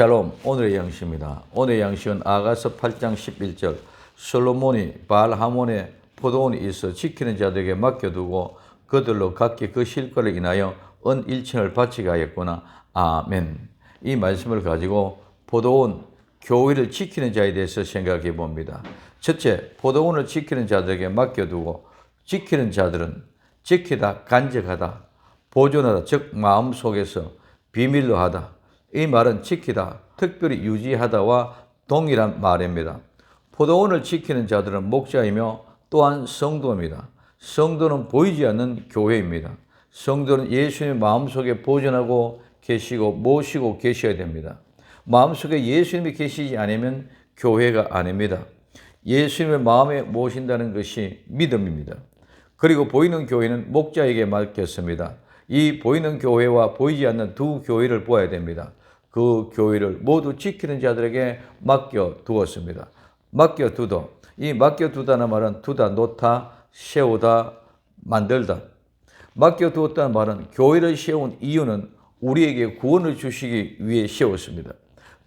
샬롬 오늘의 양식입니다. 오늘의 양식은 아가서 8장 11절 솔로몬이 바알하몬의 포도원이 있어 지키는 자들에게 맡겨두고 그들로 각기 그 실과를 인하여 은 일천을 바치게 하였구나. 아멘. 이 말씀을 가지고 포도원 교회를 지키는 자에 대해서 생각해 봅니다. 첫째, 포도원을 지키는 자들에게 맡겨두고 지키는 자들은 지키다, 간직하다, 보존하다, 즉 마음 속에서 비밀로 하다. 이 말은 지키다, 특별히 유지하다와 동일한 말입니다. 포도원을 지키는 자들은 목자이며 또한 성도입니다. 성도는 보이지 않는 교회입니다. 성도는 예수님의 마음속에 보존하고 계시고 모시고 계셔야 됩니다. 마음속에 예수님이 계시지 않으면 교회가 아닙니다. 예수님의 마음에 모신다는 것이 믿음입니다. 그리고 보이는 교회는 목자에게 맡겼습니다. 이 보이는 교회와 보이지 않는 두 교회를 보아야 됩니다. 그 교회를 모두 지키는 자들에게 맡겨 두었습니다. 맡겨 두도. 이 맡겨 두다는 말은 두다, 놓다, 세우다, 만들다. 맡겨 두었다는 말은 교회를 세운 이유는 우리에게 구원을 주시기 위해 세웠습니다.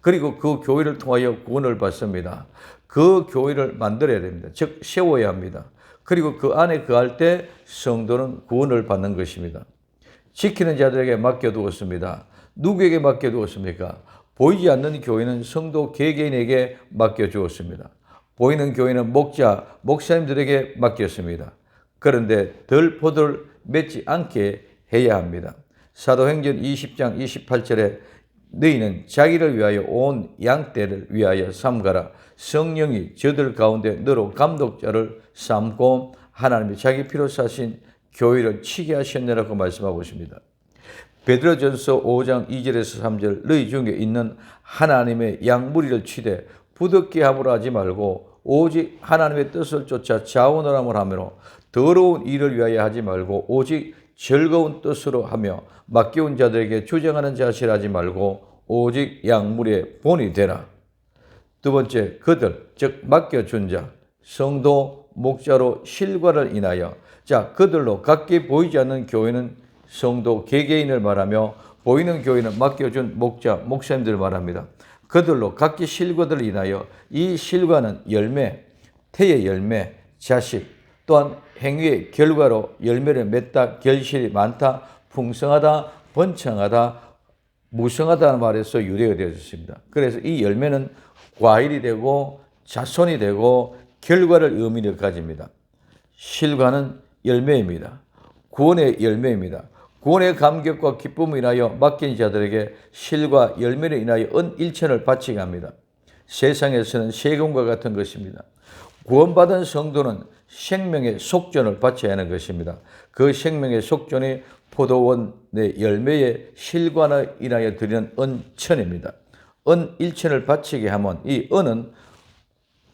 그리고 그 교회를 통하여 구원을 받습니다. 그 교회를 만들어야 됩니다. 즉, 세워야 합니다. 그리고 그 안에 거할 때 성도는 구원을 받는 것입니다. 지키는 자들에게 맡겨두었습니다. 누구에게 맡겨 두었습니까? 보이지 않는 교회는 성도 개개인에게 맡겨 주었습니다. 보이는 교회는 목자, 목사님들에게 맡겼습니다. 그런데 덜 포도를 맺지 않게 해야 합니다. 사도행전 20장 28절에 너희는 자기를 위하여 온 양떼를 위하여 삼가라. 성령이 저들 가운데 너로 감독자를 삼고 하나님이 자기 피로 사신 교회를 치게 하셨느라고 말씀하고 있습니다. 베드로전서 5장 2절에서 3절 너희 중에 있는 하나님의 양무리를 치되 부득게 합을 하지 말고 오직 하나님의 뜻을 쫓아 자원을 하므로 더러운 일을 위하여 하지 말고 오직 즐거운 뜻으로 하며 맡겨온 자들에게 주장하는 자실 하지 말고 오직 양물의 본이 되라. 두 번째, 그들, 즉, 맡겨준 자, 성도, 목자로 실과를 인하여, 자, 그들로 각기 보이지 않는 교회는 성도 개개인을 말하며, 보이는 교회는 맡겨준 목자, 목사님들을 말합니다. 그들로 각기 실과들을 인하여, 이 실과는 열매, 태의 열매, 자식, 또한 행위의 결과로 열매를 맺다, 결실이 많다, 풍성하다, 번창하다, 무성하다는 말에서 유래가 되어졌습니다. 그래서 이 열매는 과일이 되고 자손이 되고 결과를 의미를 가집니다. 실과는 열매입니다. 구원의 열매입니다. 구원의 감격과 기쁨을 인하여 맡긴 자들에게 실과 열매를 인하여 은 일천을 바치게 합니다. 세상에서는 세금과 같은 것입니다. 구원받은 성도는 생명의 속전을 바쳐야 하는 것입니다. 그 생명의 속전이 포도원의 열매의 실관을 인하여 드리는 은천입니다. 은 일천을 바치게 하면 이 은은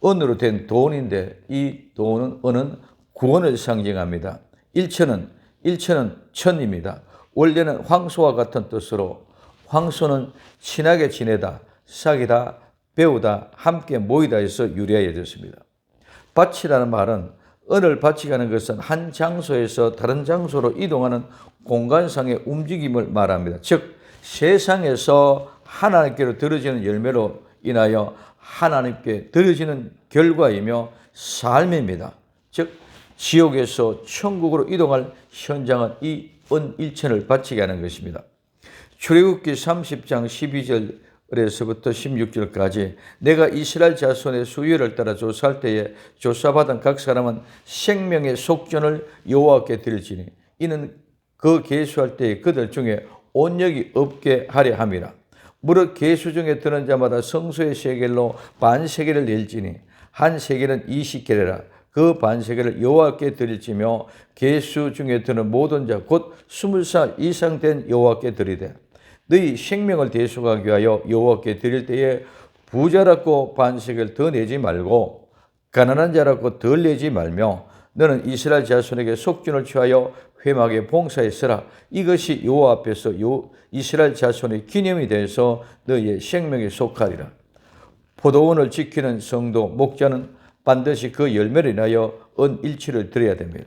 은으로 된 돈인데 이 돈은 은은 구원을 상징합니다. 일천은 일천은 천입니다. 원래는 황소와 같은 뜻으로 황소는 친하게 지내다, 사귀다, 배우다, 함께 모이다 해서 유래해졌습니다. 바치라는 말은 은을 바치게 하는 것은 한 장소에서 다른 장소로 이동하는 공간상의 움직임을 말합니다. 즉 세상에서 하나님께로 들어지는 열매로 인하여 하나님께 들어지는 결과이며 삶입니다. 즉 지옥에서 천국으로 이동할 현장은 이 은일천을 바치게 하는 것입니다. 출애굽기 30장 12절에서부터 16절까지 내가 이스라엘 자손의 수요를 따라 조사할 때에 조사받은 각 사람은 생명의 속전을 여호와께 드릴지니 이는 그 계수할 때에 그들 중에 온역이 없게 하려 함이라. 무릇 계수 중에 드는 자마다 성소의 세겔로 반 세겔을 낼지니 한 세겔은 20개래라. 그 반세겔을 여호와께 드릴지며 계수 중에 드는 모든 자 곧 스물 살 이상 된 여호와께 드리되 너희 생명을 대속하기 위하여 여호와께 드릴 때에 부자랍고 반세겔 더 내지 말고 가난한 자랍고 덜 내지 말며 너는 이스라엘 자손에게 속준을 취하여 회막에 봉사했으라. 이것이 여호와 앞에서 요 이스라엘 자손의 기념이 돼서 너희의 생명에 속하리라. 포도원을 지키는 성도 목자는 반드시 그 열매를 인하여 은 일치를 드려야 됩니다.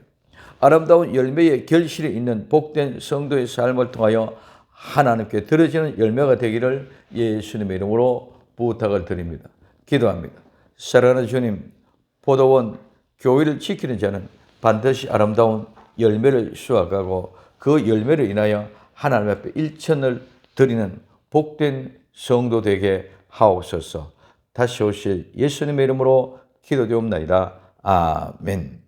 아름다운 열매의 결실이 있는 복된 성도의 삶을 통하여 하나님께 들어지는 열매가 되기를 예수님의 이름으로 부탁을 드립니다. 기도합니다. 사랑하는 주님, 포도원 교회를 지키는 자는 반드시 아름다운 열매를 수확하고 그 열매를 인하여 하나님 앞에 일천을 드리는 복된 성도 되게 하옵소서. 다시 오실 예수님의 이름으로 기도되옵나이다. 아멘.